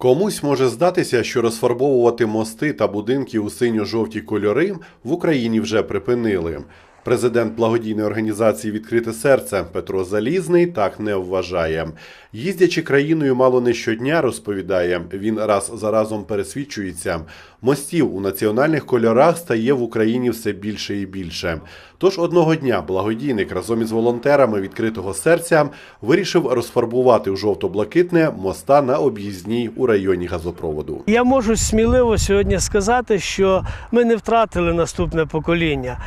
Комусь може здатися, що розфарбовувати мости та будинки у синьо-жовті кольори в Україні вже припинили. Президент благодійної організації Відкрите серце Петро Залізний так не вважає. Їздячи країною мало не щодня, розповідає, він раз за разом пересвідчується. Мостів у національних кольорах стає в Україні все більше і більше. Тож одного дня благодійник разом із волонтерами відкритого серця вирішив розфарбувати у жовто-блакитне моста на об'їзній у районі газопроводу. Я можу сміливо сьогодні сказати, що ми не втратили наступне покоління.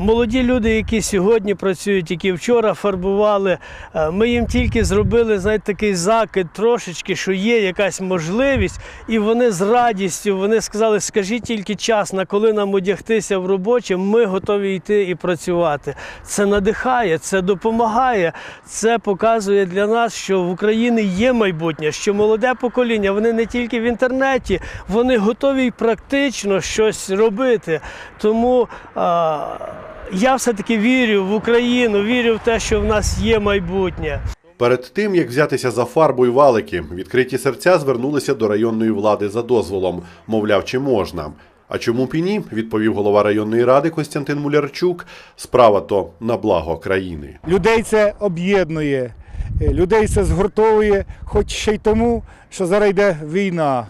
Молоді люди, які сьогодні працюють, які вчора фарбували, е, ми їм тільки зробили знаєте, такий закид трошечки, що є якась можливість, і вони з радістю вони сказали, скажіть тільки час, на коли нам одягтися в робоче, ми готові йти і працювати. Це надихає, це допомагає. Це показує для нас, що в Україні є майбутнє, що молоде покоління, вони не тільки в інтернеті, вони готові практично щось робити. Тому а, я все-таки вірю в Україну, вірю в те, що в нас є майбутнє. Перед тим як взятися за фарбу й валики, відкриті серця звернулися до районної влади за дозволом, мовляв, чи можна. А чому б і ні, відповів голова районної ради Костянтин Мулярчук. Справа то на благо країни. Людей це об'єднує, е, людей це згуртовує, хоч ще й тому, що зараз йде війна.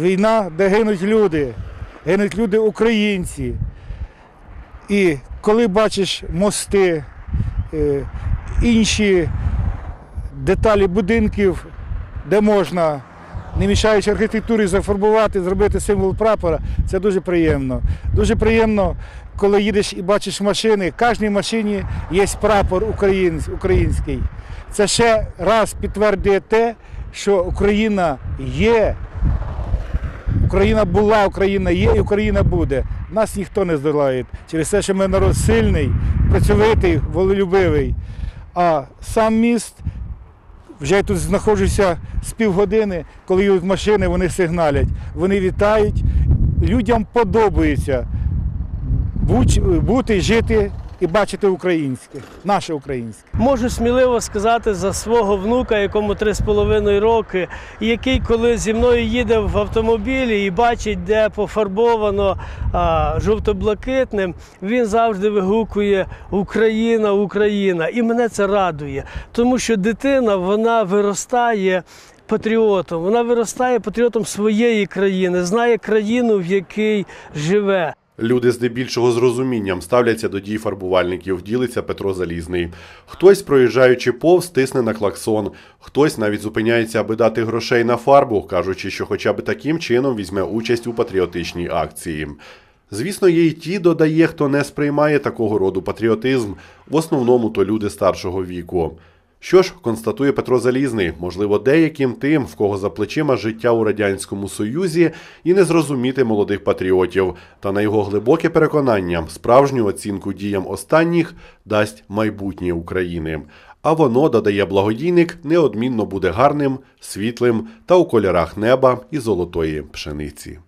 Війна, де гинуть люди, гинуть люди українці. І коли бачиш мости, е, інші деталі будинків, де можна, не мішаючи архітектурі, зафарбувати, зробити символ прапора, це дуже приємно. Дуже приємно, коли їдеш і бачиш машини, в кожній машині є прапор український. Це ще раз підтверджує те, що Україна є. Україна була, Україна є і Україна буде. Нас ніхто не здолає. Через те, що ми народ сильний, працьовитий, волелюбивий. А сам міст, вже я тут знаходжуся з півгодини, коли їдуть машини, вони сигналять, вони вітають. Людям подобається бути, жити і бачити українське, наше українське. Можу сміливо сказати за свого внука, якому три з половиною роки, і який, коли зі мною їде в автомобілі і бачить, де пофарбовано а, жовто-блакитним, він завжди вигукує Україна, Україна. І мене це радує, тому що дитина вона виростає. Патріотом, вона виростає патріотом своєї країни, знає країну, в якій живе. Люди здебільшого з розумінням ставляться до дій фарбувальників, ділиться Петро Залізний. Хтось, проїжджаючи повз, тисне на клаксон, хтось навіть зупиняється, аби дати грошей на фарбу, кажучи, що хоча б таким чином візьме участь у патріотичній акції. Звісно, є й ті, додає, хто не сприймає такого роду патріотизм, в основному то люди старшого віку. Що ж, констатує Петро Залізний, можливо, деяким тим, в кого за плечима життя у радянському союзі, і не зрозуміти молодих патріотів. Та на його глибоке переконання, справжню оцінку діям останніх дасть майбутнє України. А воно, додає благодійник, неодмінно буде гарним, світлим та у кольорах неба і золотої пшениці.